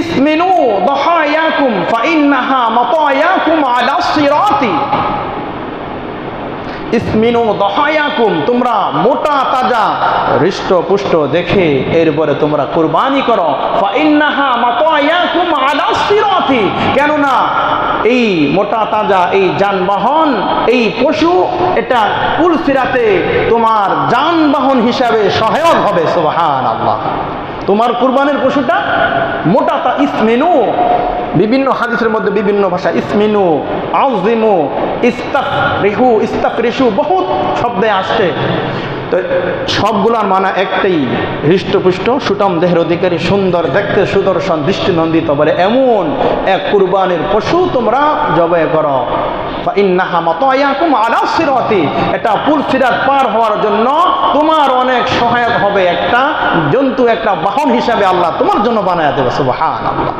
ইসমিনু দহায়াকুম ফাইন্নাহা মাতায়াকুম আলা সিরাতি। ইসমিনু দহায়াকুম, তোমরা মোটা, তাজা হৃষ্ট পুষ্ট দেখে এরপরে তোমরা কুরবানি করো। ফাইন্নাহা মাতায়াকুম আলা সিরাতি। কেননা এই মোটা, তাজা, এই যানবাহন, এই পশু, এটা কুল সিরাতে তোমার যানবাহন হিসাবে সহায়ক হবে সুবহান আল্লাহ তোমার কুরবানের পশুটা মোটা তা ইসমিনু। বিভিন্ন হাদিসের মধ্যে বিভিন্ন ভাষা ইসমিনু আউজিমু ইস্তাফ রেহু ইস্তাফ রিশু বহুত শব্দে আসছে। তো সবগুলোর মানা একটাই, হৃষ্টপুষ্ট সুটম দেহের অধিকারী, সুন্দর দেখতে, সুদর্শন, দৃষ্টিনন্দিত বলে এমন এক কুরবানের পশু তোমরা জবাই করো। এটা পুল সিরাত। পার হওয়ার জন্য তোমার অনেক সহায়ক হবে একটা জন্তু একটা বাহন হিসাবে আল্লাহ তোমার জন্য বানায় দেবে সুবাহ আল্লাহ